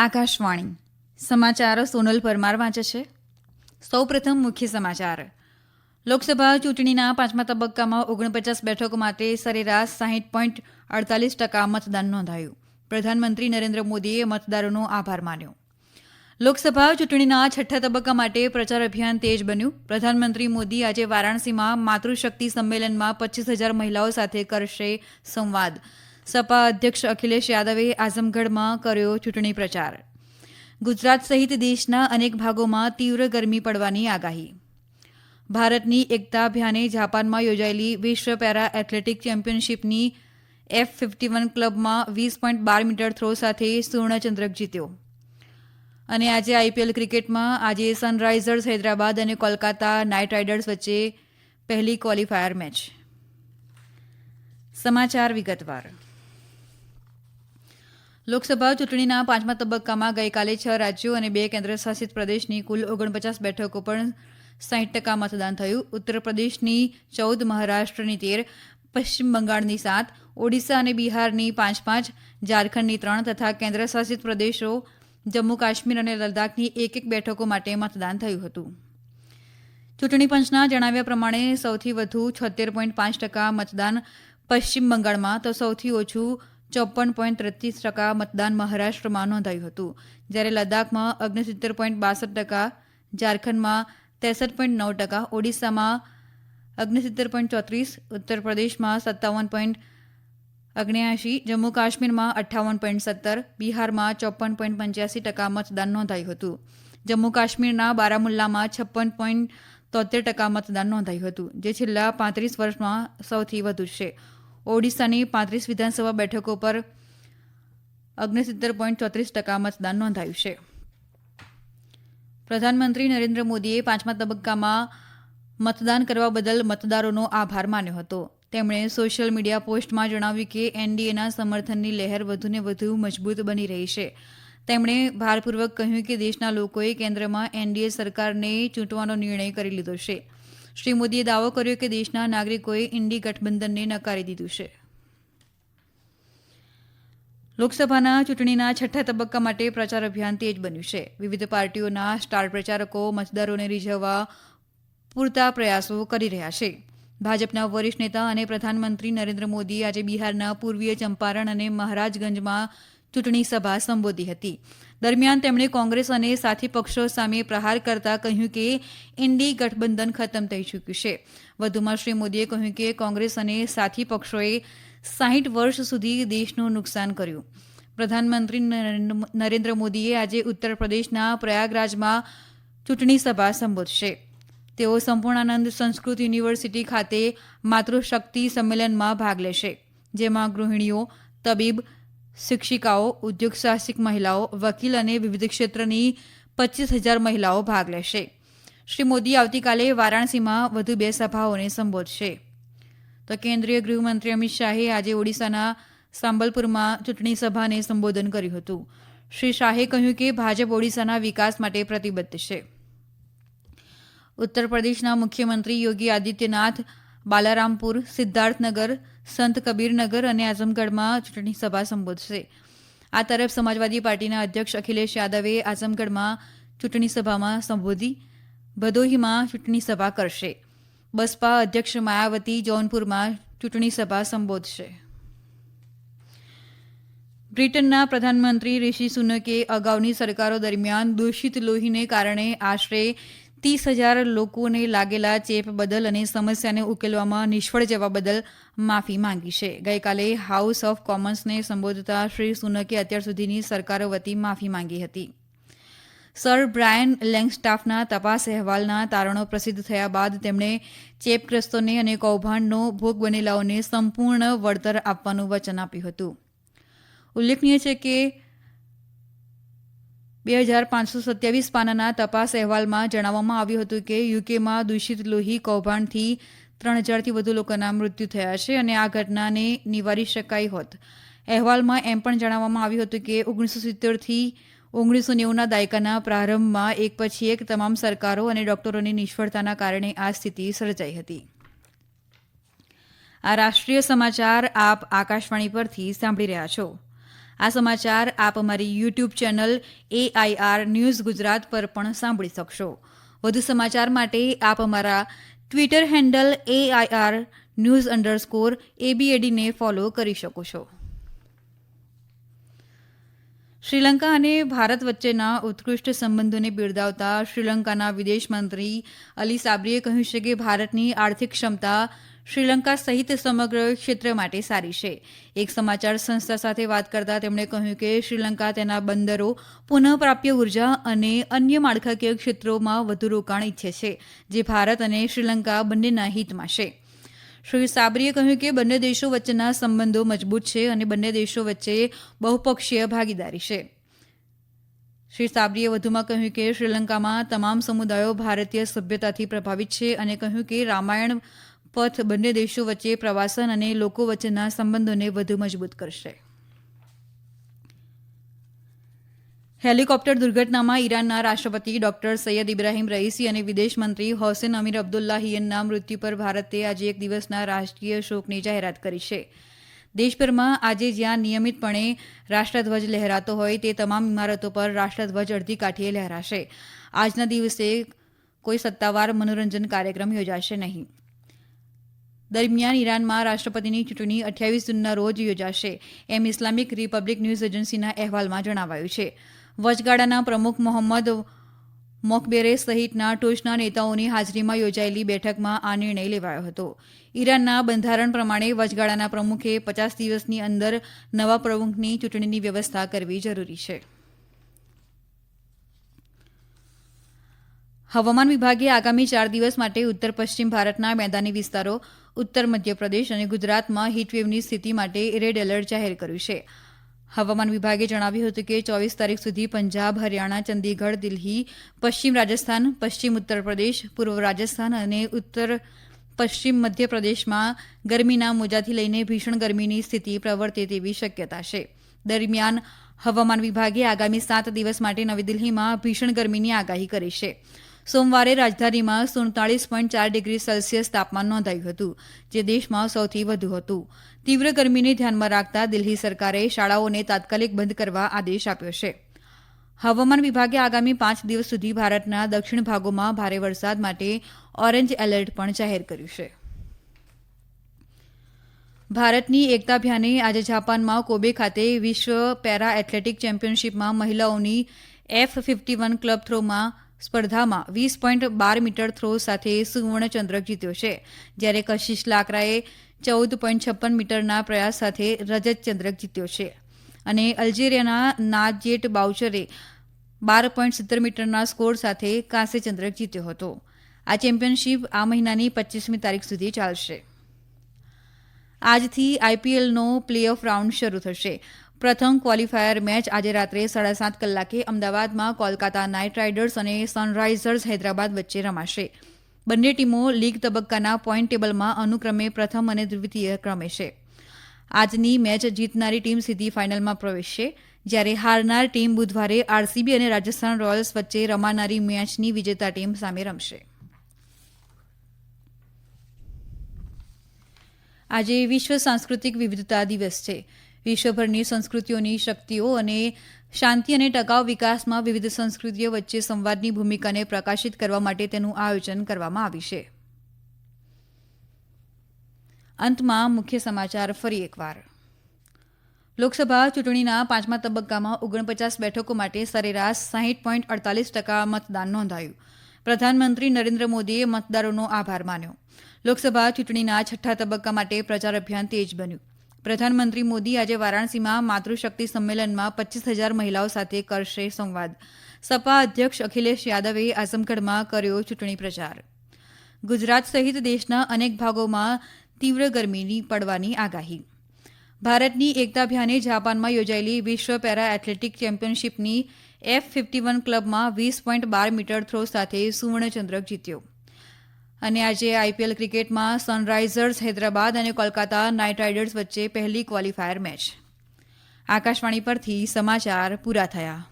આકાશવાણી. સમાચાર સોનલ પરમાર વાંચે છે. સૌપ્રથમ મુખ્ય સમાચાર. લોકસભા ચૂંટણીના પાંચમા તબક્કામાં ઓગણપચાસ બેઠકો માટે સરેરાશ સાહીઠ પોઈન્ટ અડતાલીસ ટકા મતદાન નોંધાયું. પ્રધાનમંત્રી નરેન્દ્ર મોદીએ મતદારોનો આભાર માન્યો. લોકસભા ચૂંટણીના છઠ્ઠા તબક્કા માટે પ્રચાર અભિયાન તેજ બન્યું. પ્રધાનમંત્રી મોદી આજે વારાણસીમાં માતૃશક્તિ સંમેલનમાં પચીસ હજાર મહિલાઓ સાથે કરશે સંવાદ. સપા અધ્યક્ષ અખિલેશ યાદવે આઝમગઢમાં કર્યો ચૂંટણી પ્રચાર. ગુજરાત સહિત દેશના અનેક ભાગોમાં તીવ્ર ગરમી પડવાની આગાહી. ભારતની એકતા અભિયાને જાપાનમાં યોજાયેલી વિશ્વ પેરા એથ્લેટિક ચેમ્પિયનશિપની એફ ફિફ્ટી વન ક્લબમાં વીસ પોઈન્ટ બાર મીટર થ્રો સાથે સુવર્ણચંદ્રક જીત્યો. અને આજે આઈપીએલ ક્રિકેટમાં આજે સનરાઇઝર્સ હૈદરાબાદ અને કોલકાતા નાઇટ રાઇડર્સ વચ્ચે પહેલી ક્વોલિફાયર મેચ. સમાચાર વિગતવાર. લોકસભા ચૂંટણીના પાંચમા તબક્કામાં ગઈકાલે છ રાજ્યો અને બે કેન્દ્રશાસિત પ્રદેશની કુલ ઓગણપચાસ બેઠકો પર સાહીઠ ટકા મતદાન થયું. ઉત્તર પ્રદેશની ચૌદ, મહારાષ્ટ્રની તેર, પશ્ચિમ બંગાળની સાત, ઓડિશા અને બિહારની પાંચ પાંચ ઝારખંડની ત્રણ તથા કેન્દ્રશાસિત પ્રદેશો જમ્મુ, કાશ્મીર અને લદ્દાખની એક એક બેઠકો માટે મતદાન થયું હતું. ચૂંટણી પંચના જણાવ્યા પ્રમાણે સૌથી વધુ છોતેર પોઈન્ટ પાંચ ટકા મતદાન પશ્ચિમ બંગાળમાં, તો સૌથી ઓછું ચોપન પોઈન્ટ ત્રેત્રીસ ટકા મતદાન મહારાષ્ટ્રમાં નોંધાયું હતું. જ્યારે લદ્દાખમાં ઓગણસિત્તેર પોઈન્ટ બાસઠ ટકા, ઝારખંડમાં ત્રેસઠ પોઈન્ટ નવ ટકા, ઓડિશામાં ઓગણસિત્તેર પોઈન્ટ ચોત્રીસ ઉત્તર પ્રદેશમાં સત્તાવન પોઈન્ટ અગ્નેયાશી જમ્મુ કાશ્મીરમાં અઠ્ઠાવન પોઈન્ટ સત્તર, બિહારમાં ચોપન પોઈન્ટ પંચ્યાસી ટકા મતદાન નોંધાયું હતું. જમ્મુ કાશ્મીરના બારામુલ્લામાં છપ્પન પોઈન્ટ તોતેર ટકા મતદાન નોંધાયું હતું, જે છેલ્લા પાંત્રીસ વર્ષમાં સૌથી વધુ છે. ઓડિશાની પાંત્રીસ વિધાનસભા બેઠકો પર ઓગણસિત્તેર પોઈન્ટ ચોત્રીસ ટકા મતદાન નોંધાયું છે. પ્રધાનમંત્રી નરેન્દ્ર મોદીએ પાંચમા તબક્કામાં મતદાન કરવા બદલ મતદારોનો આભાર માન્યો હતો. તેમણે સોશિયલ મીડિયા પોસ્ટમાં જણાવ્યું કે એનડીએના સમર્થનની લહેર વધુને વધુ મજબૂત બની રહી છે. તેમણે ભારપૂર્વક કહ્યું કે દેશના લોકોએ કેન્દ્રમાં એનડીએ સરકારને ચૂંટવાનો નિર્ણય કરી લીધો છે. શ્રી મોદીએ દાવો કર્યો કે દેશના નાગરિકોએ ઇન્ડી ગઠબંધનને નકારી દીધું છે. લોકસભાના ચૂંટણીના છઠ્ઠા તબક્કા માટે પ્રચાર અભિયાન તેજ બન્યું છે. વિવિધ પાર્ટીઓના સ્ટાર પ્રચારકો, મતદારોને રીઝવવા પૂરતા પ્રયાસો કરી રહ્યા છે. ભાજપના વરિષ્ઠ નેતા અને પ્રધાનમંત્રી નરેન્દ્ર મોદી આજે બિહારના પૂર્વીય ચંપારણ અને મહારાજગંજમાં ચૂંટણી સભા સંબોધી હતી. દરમિયાન તેમણે કોંગ્રેસ અને સાથી પક્ષો સામે પ્રહાર કરતા કહ્યું કે ઇન્ડી ગઠબંધન ખતમ થઈ ચૂક્યું છે. વધુમાં શ્રી મોદીએ કહ્યું કે કોંગ્રેસ અને સાથી પક્ષોએ સાહીઠ વર્ષ સુધી દેશનું નુકસાન કર્યું. પ્રધાનમંત્રી નરેન્દ્ર મોદીએ આજે ઉત્તર પ્રદેશના પ્રયાગરાજમાં ચૂંટણી સભા સંબોધશે. તેઓ સંપૂર્ણાનંદ સંસ્કૃત યુનિવર્સિટી ખાતે માતૃશક્તિ સંમેલનમાં ભાગ લેશે, જેમાં ગૃહિણીઓ તબીબ શિક્ષિકાઓ, ઉદ્યોગ સાહસિક મહિલાઓ, વકીલ અને વિવિધ ક્ષેત્રની પચીસ હજાર મહિલાઓ ભાગ લેશે. શ્રી મોદી આવતીકાલે વારાણસીમાં વધુ બે સભાઓને સંબોધશે. તો કેન્દ્રીય ગૃહમંત્રી અમિત શાહે આજે ઓડિશાના સાંબલપુરમાં ચૂંટણી સભાને સંબોધન કર્યું હતું. શ્રી શાહે કહ્યું કે ભાજપ ઓડિશાના વિકાસ માટે પ્રતિબદ્ધ છે. ઉત્તર પ્રદેશના મુખ્યમંત્રી યોગી આદિત્યનાથ બાલારામપુર, સિદ્ધાર્થનગર, સંત કબીરનગર અને આઝમગઢમાં ચૂંટણી સભા સંબોધશે. આ તરફ સમાજવાદી પાર્ટીના અધ્યક્ષ અખિલેશ યાદવે આઝમગઢમાં ચૂંટણી સભામાં સંબોધી ભદોહીમાં ચૂંટણી સભા કરશે. બસપા અધ્યક્ષ માયાવતી જૌનપુરમાં ચૂંટણી સભા સંબોધશે. બ્રિટનના પ્રધાનમંત્રી રિશી સુનકે અગાઉની સરકારો દરમિયાન દૂષિત લોહીને કારણે આશરે ત્રીસ હજાર લોકોને લાગેલા ચેપ બદલ અને સમસ્યાને ઉકેલવામાં નિષ્ફળ જવા બદલ માફી માંગી છે. ગઈકાલે હાઉસ ઓફ કોમન્સને સંબોધતા શ્રી સુનકે અત્યાર સુધીની સરકારો વતી માફી માંગી હતી. સર બ્રાયન લેંગસ્ટાફના તપાસ અહેવાલના તારણો પ્રસિદ્ધ થયા બાદ તેમણે ચેપગ્રસ્તોને અને કૌભાંડનો ભોગ બનેલાઓને સંપૂર્ણ વળતર આપવાનું વચન આપ્યું હતું. ઉલ્લેખનીય છે કે બે હજાર પાંચસો સત્યાવીસ પાનાના તપાસ અહેવાલમાં જણાવવામાં આવ્યું હતું કે યુકેમાં દૂષિત લોહી, કૌભાંડથી ત્રણ હજારથી વધુ લોકોના મૃત્યુ થયા છે અને આ ઘટનાને નિવારી શકાઈ હોત. અહેવાલમાં એમ પણ જણાવવામાં આવ્યું હતું કે ઓગણીસો સિત્તેરથી ઓગણીસો નેવુંના દાયકાના પ્રારંભમાં એક પછી એક તમામ સરકારો અને ડોક્ટરોની નિષ્ફળતાના કારણે આ સ્થિતિ સર્જાઈ હતી. આ રાષ્ટ્રીય સમાચાર આપ આકાશવાણી પરથી સાંભળી રહ્યા છો. આ સમાચાર આપ અમારી YouTube channel AIR news Gujarat પર પણ સાંભળી શકશો. વધુ સમાચાર માટે આપ અમારા Twitter handle AIR news underscore એબીએડીને follow કરી શકો છો. શ્રીલંકા અને ભારત વચ્ચેના ઉત્કૃષ્ટ સંબંધોને બિરદાવતા શ્રીલંકાના વિદેશ મંત્રી અલી સાબરીએ કહ્યું છે કે ભારતની આર્થિક ક્ષમતા શ્રીલંકા સહિત સમગ્ર ક્ષેત્ર માટે સારી છે. એક સમાચાર સંસ્થા સાથે વાત કરતા તેમણે કહ્યું કે શ્રીલંકા તેના બંદરો, પુનઃપ્રાપ્ય ઊર્જા અને અન્ય માળખાકીય ક્ષેત્રોમાં વધુ રોકાણ ઈચ્છે છે, જે ભારત અને શ્રીલંકા બંનેના હિતમાં છે. શ્રી સાબરીએ કહ્યું કે બંને દેશો વચ્ચેના સંબંધો મજબૂત છે અને બંને દેશો વચ્ચે બહુપક્ષીય ભાગીદારી છે. શ્રી સાબરીએ વધુમાં કહ્યું કે શ્રીલંકામાં તમામ સમુદાયો ભારતીય સભ્યતાથી પ્રભાવિત છે અને કહ્યું કે રામાયણ પથ બંને દેશો વચ્ચે પ્રવાસન અને લોકો વચ્ચેના સંબંધોને વધુ મજબૂત કરશે. હેલિકોપ્ટર દુર્ઘટનામાં ઈરાનના રાષ્ટ્રપતિ ડોક્ટર સૈયદ ઇબ્રાહીમ રઈસી અને વિદેશ મંત્રી હોસેન અમીર અબ્દુલ્લાહિયનના મૃત્યુ પર ભારતે આજે એક દિવસના રાષ્ટ્રીય શોકની જાહેરાત કરી છે. દેશભરમાં આજે જ્યાં નિયમિતપણે રાષ્ટ્રધ્વજ લહેરાતો હોય તે તમામ ઇમારતો પર રાષ્ટ્રધ્વજ અડધી કાઠીએ લહેરાશે. આજના દિવસે કોઈ સત્તાવાર મનોરંજન કાર્યક્રમ યોજાશે નહીં. દરમિયાન ઈરાનમાં રાષ્ટ્રપતિની ચૂંટણી અઠ્યાવીસ જૂનના રોજ યોજાશે. એમ ઇસ્લામિક રિપબ્લિક ન્યૂઝ એજન્સીના અહેવાલમાં જણાવાયું છે. વચગાળાના પ્રમુખ મોહમ્મદ મોકબેરે સહિતના ટોચના નેતાઓની હાજરીમાં યોજાયેલી બેઠકમાં આ નિર્ણય લેવાયો હતો. ઈરાનના બંધારણ પ્રમાણે વચગાળાના પ્રમુખે પચાસ દિવસની અંદર નવા પ્રમુખની ચૂંટણીની વ્યવસ્થા કરવી જરૂરી છે. હવામાન વિભાગે આગામી ચાર દિવસ માટે ઉત્તર પશ્ચિમ ભારતના મેદાની વિસ્તારો, ઉત્તર મધ્યપ્રદેશ અને ગુજરાતમાં હીટવેવની સ્થિતિ માટે રેડ એલર્ટ જાહેર કર્યું છે. હવામાન વિભાગે જણાવ્યું હતું કે ચોવીસ તારીખ સુધી પંજાબ, હરિયાણા, ચંદીગઢ, દિલ્હી, પશ્ચિમ રાજસ્થાન, પશ્ચિમ ઉત્તર પ્રદેશ પૂર્વ રાજસ્થાન અને ઉત્તર પશ્ચિમ મધ્યપ્રદેશમાં ગરમીના મોજાથી લઈને ભીષણ ગરમીની સ્થિતિ પ્રવર્તે તેવી શક્યતા છે. દરમિયાન હવામાન વિભાગે આગામી સાત દિવસ માટે નવી દિલ્હીમાં ભીષણ ગરમીની આગાહી કરી છે. સોમવારે રાજધાનીમાં સુડતાલીસ પોઈન્ટ ચાર ડિગ્રી સેલ્સિયસ તાપમાન નોંધાયું હતું, જે દેશમાં સૌથી વધુ હતું. તીવ્ર ગરમીને ધ્યાનમાં રાખતા દિલ્હી સરકારે શાળાઓને તાત્કાલિક બંધ કરવા આદેશ આપ્યો છે. હવામાન વિભાગે આગામી પાંચ દિવસ સુધી ભારતના દક્ષિણ ભાગોમાં ભારે વરસાદ માટે ઓરેન્જ એલર્ટ પણ જાહેર કર્યું છે. ભારતની એકતા ભ્યાને આજે જાપાનમાં કોબે ખાતે વિશ્વ પેરા એથ્લેટિક ચેમ્પિયનશિપમાં મહિલાઓની એફ ફિફ્ટી વન ક્લબ થ્રોમાં સ્પર્ધામાં વીસ પોઈન્ટ બાર મીટર થ્રો સાથે સુવર્ણ ચંદ્રક જીત્યો છે, જ્યારે કશિશ લાકરાએ ચૌદ પોઈન્ટ છપ્પન મીટરના પ્રયાસ સાથે રજત ચંદ્રક જીત્યો છે. અને અલ્જેરિયાના નાજેટ બાઉચરે બાર પોઈન્ટ સિત્તેર મીટરના સ્કોર સાથે કાંસ્ય ચંદ્રક જીત્યો હતો. આ ચેમ્પિયનશિપ આ મહિનાની પચીસમી તારીખ સુધી ચાલશે. આજથી આઈપીએલનો પ્લે ઓફ રાઉન્ડ શરૂ થશે. પ્રથમ ક્વોલિફાયર મેચ આજે રાત્રે સાડા સાત કલાકે અમદાવાદમાં કોલકાતા નાઇટ રાઇડર્સ અને સનરાઇઝર્સ હૈદરાબાદ વચ્ચે રમાશે. બંને ટીમો લીગ તબક્કાના પોઈન્ટ ટેબલમાં અનુક્રમે પ્રથમ અને દ્વિતીય ક્રમે છે. આજની મેચ જીતનારી ટીમ સીધી ફાઇનલમાં પ્રવેશશે. જ્યારે હારનાર ટીમ બુધવારે આરસીબી અને રાજસ્થાન રોયલ્સ વચ્ચે રમાનારી મેચની વિજેતા ટીમ સામે રમશે. આજે વિશ્વ સાંસ્કૃતિક વિવિધતા દિવસ છે. વિશ્વભરની સંસ્કૃતિઓની શક્તિઓ અને શાંતિ અને ટકાઉ વિકાસમાં વિવિધ સંસ્કૃતિઓ વચ્ચે સંવાદની ભૂમિકાને પ્રકાશિત કરવા માટે તેનું આયોજન કરવામાં આવ્યું છે. અંતમાં મુખ્ય સમાચાર ફરી એકવાર. લોકસભા ચૂંટણીના પાંચમા તબક્કામાં ઓગણપચાસ બેઠકો માટે સરેરાશ સાહીઠ પોઈન્ટ અડતાલીસ ટકા મતદાન નોંધાયું. પ્રધાનમંત્રી નરેન્દ્ર મોદીએ મતદારોનો આભાર માન્યો. લોકસભા ચૂંટણીના છઠ્ઠા તબક્કા માટે પ્રચાર અભિયાન તેજ બન્યું. પ્રધાનમંત્રી મોદી આજે વારાણસીમાં માતૃશક્તિ સંમેલનમાં પચીસ હજાર મહિલાઓ સાથે કરશે સંવાદ. સપા અધ્યક્ષ અખિલેશ યાદવે આઝમગઢમાં કર્યો ચૂંટણી પ્રચાર. ગુજરાત સહિત દેશના અનેક ભાગોમાં તીવ્ર ગરમીની પડવાની આગાહી. ભારતની એકતા અભિયાને જાપાનમાં યોજાયેલી વિશ્વ પેરા એથ્લેટિક ચેમ્પિયનશિપની એફ ફિફ્ટી વન ક્લબમાં વીસ પોઈન્ટ બાર મીટર થ્રો સાથે સુવર્ણચંદ્રક જીત્યો. અને આજે આઈપીએલ ક્રિકેટમાં સનરાઇઝર્સ હૈદરાબાદ અને કોલકાતા નાઇટ રાઇડર્સ વચ્ચે પહેલી ક્વોલિફાયર મેચ. આકાશવાણી પરથી સમાચાર પૂરા થયા.